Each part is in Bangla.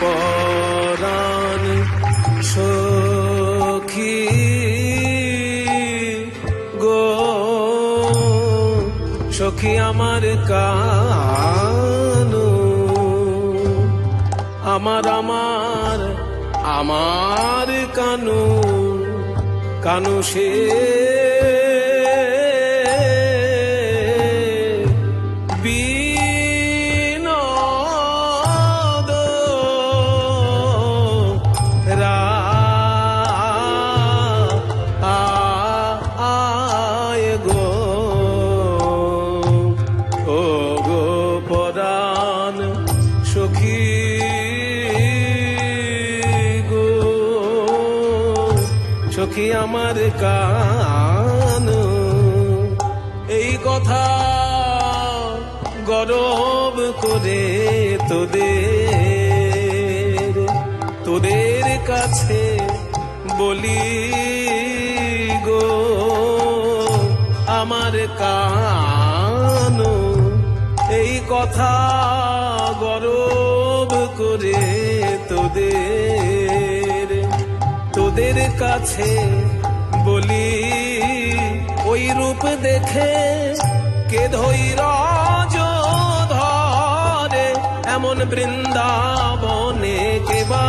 পরাণ সখী গো। সখী আমার কানু আমার আমার আমার কানু কানু সে সখী আমার কানু। এই কথা গরব করে তোদের তোদের কাছে বলি গো, আমার কানু। এই কথা গরব করে তোদের তোদের কাছে বলি ওই রূপ দেখে কে ধৈর ধরে এমন বৃন্দাবনে কেবা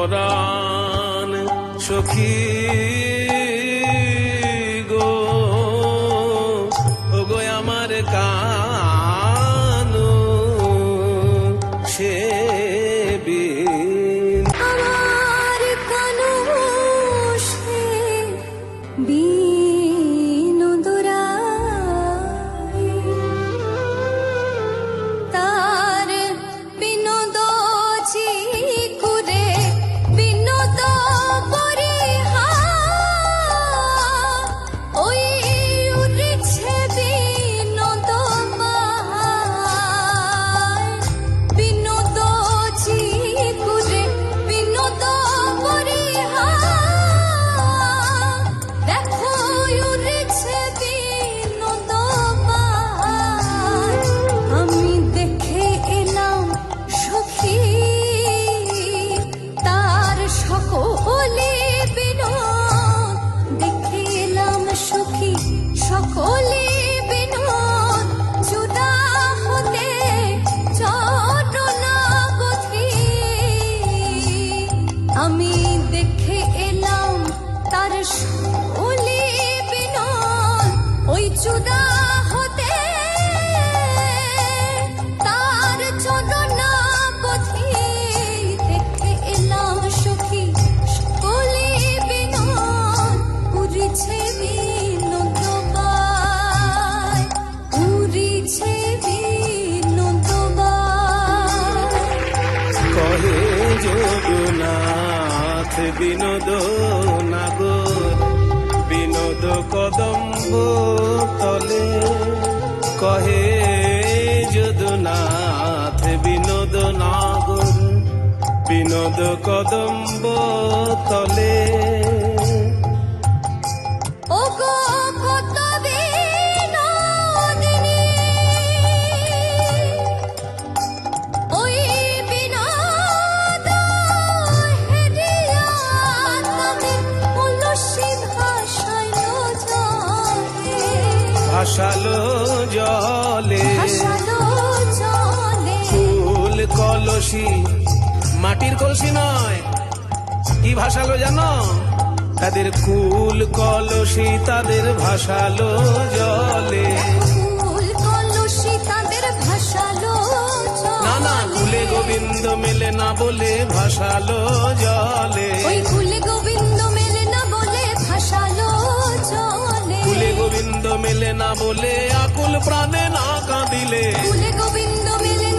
পরাণ সখী। আমি দেখে এলাম তার সকলে বিনোদ ওই জুদা বিনোদ নাগর বিনোদ কদম্ব তলে। কহে যদুনাথ বিনোদ নাগর বিনোদ কদম্ব তলে। ভাসালো জলে ফুল কলসি মাটির কলসি নয় কি ভাসালো জানো? তাদের কুল কলসি তাদের ভাসালো জলে। না না কুলে গোবিন্দ মেলে না বলে ভাসালো জলে। বলে আকুল প্রাণে না কাঁদিলে। গোবিন্দ মেলে